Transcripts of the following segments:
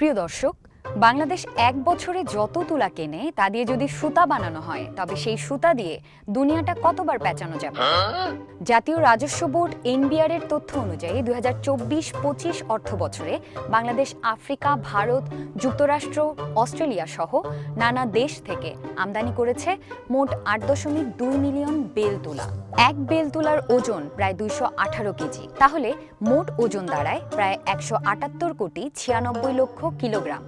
প্রিয় দর্শক বাংলাদেশ এক বছরে যত তুলা কেনে, তা দিয়ে যদি সুতা বানানো হয়, তবে সেই সুতা দিয়ে দুনিয়াটা কতবার পেঁচানো যাবে? জাতীয় রাজস্ব বোর্ড এনবিআর এর তথ্য অনুযায়ী দুই হাজার চব্বিশ পঁচিশ অর্থ বছরে বাংলাদেশ, আফ্রিকা, ভারত, যুক্তরাষ্ট্র, অস্ট্রেলিয়া সহ নানা দেশ থেকে আমদানি করেছে মোট আট দশমিক দুই মিলিয়ন বেল তুলা। এক বেল তুলার ওজন প্রায় দুইশো আঠারো কেজি। তাহলে মোট ওজন দাঁড়ায় প্রায় একশো আটাত্তর কোটি ছিয়ানব্বই লক্ষ কিলোগ্রাম।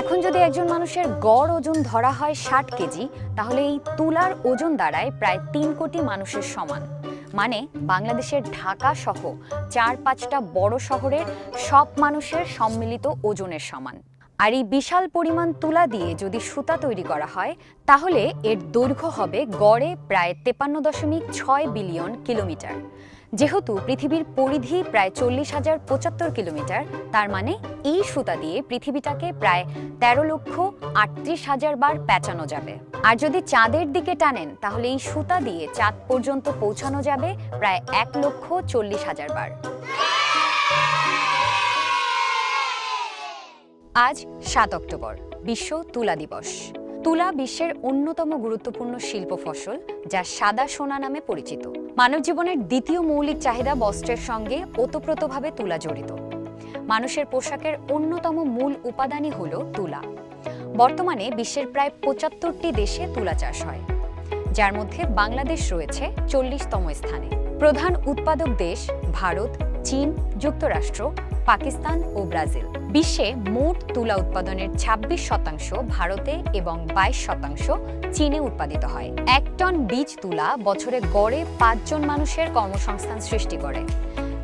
এখন যদি একজন মানুষের গড় ওজন ধরা হয় ষাট কেজি, তাহলে এই তুলার ওজন দাঁড়ায় প্রায় তিন কোটি মানুষের সমান। মানে বাংলাদেশের ঢাকা সহ চার পাঁচটা বড় শহরের সব মানুষের সম্মিলিত ওজনের সমান। আর এই বিশাল পরিমাণ তুলা দিয়ে যদি সুতা তৈরি করা হয়, তাহলে এর দৈর্ঘ্য হবে গড়ে প্রায় তেপান্ন দশমিক ছয় বিলিয়ন কিলোমিটার। যেহেতু পৃথিবীর পরিধি প্রায় চল্লিশ হাজার পঁচাত্তর কিলোমিটার, তার মানে এই সুতা দিয়ে পৃথিবীটাকে প্রায় তেরো লক্ষ আটত্রিশ হাজার বার পেঁচানো যাবে। আর যদি চাঁদের দিকে টানেন, তাহলে এই সুতা দিয়ে চাঁদ পর্যন্ত পৌঁছানো যাবে প্রায় এক লক্ষ চল্লিশ হাজার বার। আজ সাত অক্টোবর, বিশ্ব তুলা দিবস। তুলা বিশ্বের অন্যতম গুরুত্বপূর্ণ শিল্প ফসল, যা সাদা সোনা নামে পরিচিত। মানব জীবনের দ্বিতীয় মৌলিক চাহিদা বস্ত্রের সঙ্গে ওতপ্রোতভাবে তুলা জড়িত। মানুষের পোশাকের অন্যতম মূল উপাদানই হল তুলা। বর্তমানে বিশ্বের প্রায় পঁচাত্তরটি দেশে তুলা চাষ হয়। যার মধ্যে বাংলাদেশ রয়েছে চল্লিশতম স্থানে। প্রধান উৎপাদক দেশ ভারত, চীন, যুক্তরাষ্ট্র, পাকিস্তান ও ব্রাজিল। বিশ্বে মোট তুলা উৎপাদনের ২৬ শতাংশ ভারতে এবং ২২ শতাংশ চীনে উৎপাদিত হয়। এক টন বীজ তুলা বছরে গড়ে পাঁচজন মানুষের কর্মসংস্থান সৃষ্টি করে।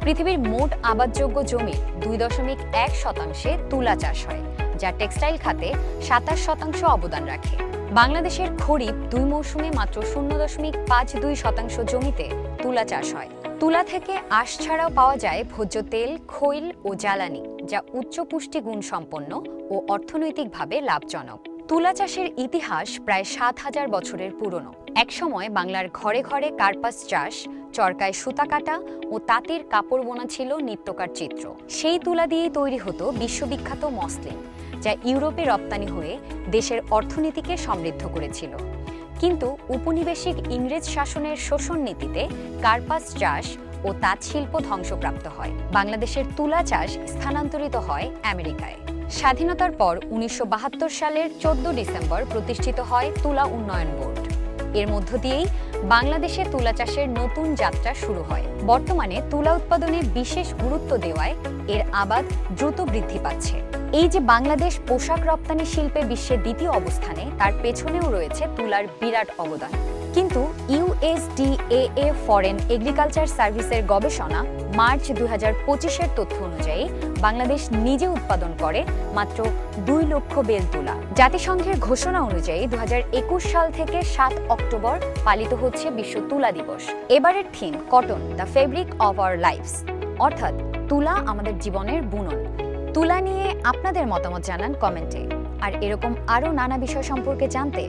পৃথিবীর মোট আবাদযোগ্য জমির দুই দশমিক এক শতাংশে তুলা চাষ হয়, যা টেক্সটাইল খাতে সাতাশ শতাংশ অবদান রাখে। বাংলাদেশের খরিফ দুই মৌসুমে মাত্র শূন্য দশমিক পাঁচ দুই শতাংশ জমিতে তুলা চাষ হয়। তুলা থেকে আঁশ ছাড়াও পাওয়া যায় ভোজ্য তেল, খৈল ও জ্বালানি, যা উচ্চ পুষ্টি গুণ সম্পন্ন ও অর্থনৈতিকভাবে লাভজনক। তুলা চাষের ইতিহাস প্রায় সাত হাজার বছরের পুরনো। একসময় বাংলার ঘরে ঘরে কার্পাস চাষ, চরকায় সুতা কাটা ও তাঁতের কাপড় বোনা ছিল নিত্যকার চিত্র। সেই তুলা দিয়েই তৈরি হতো বিশ্ববিখ্যাত মসলিন, যা ইউরোপে রপ্তানি হয়ে দেশের অর্থনীতিকে সমৃদ্ধ করেছিল। কিন্তু উপনিবেশিক ইংরেজ শাসনের শোষণ নীতিতে কার্পাস চাষ ও তাঁত শিল্প ধ্বংসপ্রাপ্ত হয়। বাংলাদেশের তুলা চাষ স্থানান্তরিত হয় আমেরিকায়। স্বাধীনতার পর উনিশশো বাহাত্তর সালের চোদ্দ ডিসেম্বর প্রতিষ্ঠিত হয় তুলা উন্নয়ন বোর্ড। এর মধ্য দিয়েই বাংলাদেশে তুলা চাষের নতুন যাত্রা শুরু হয়। বর্তমানে তুলা উৎপাদনে বিশেষ গুরুত্ব দেওয়ায় এর আবাদ দ্রুত বৃদ্ধি পাচ্ছে। এই যে বাংলাদেশ পোশাক রপ্তানি শিল্পে বিশ্বের দ্বিতীয় অবস্থানে, তার পেছনেও রয়েছে তুলার বিরাট অবদান। কিন্তু ইউএসডিএএ ফরেন এগ্রিকালচার সার্ভিসের গবেষণা মার্চ দুই হাজার পঁচিশের তথ্য অনুযায়ী, বাংলাদেশ নিজে উৎপাদন করে মাত্র দুই লক্ষ বেল তুলা। জাতিসংঘের ঘোষণা অনুযায়ী দু হাজার একুশ সাল থেকে সাত অক্টোবর পালিত হচ্ছে বিশ্ব তুলা দিবস। এবারের theme, cotton, the fabric of our lifes. অর্থাৎ, তুলা আমাদের জীবনের বুনন। তুলা নিয়ে আপনাদের মতামত জানান কমেন্টে। আর এরকম আরও নানা বিষয় সম্পর্কে জানতে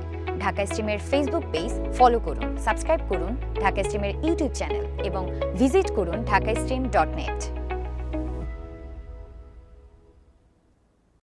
ঢাকা স্ট্রিমের ফেসবুক পেজ ফলো করুন সাবস্ক্রাইব করুন ঢাকা স্ট্রিমের ইউটিউব চ্যানেল এবং ভিজিট করুন ঢাকা স্ট্রিম ডট নেট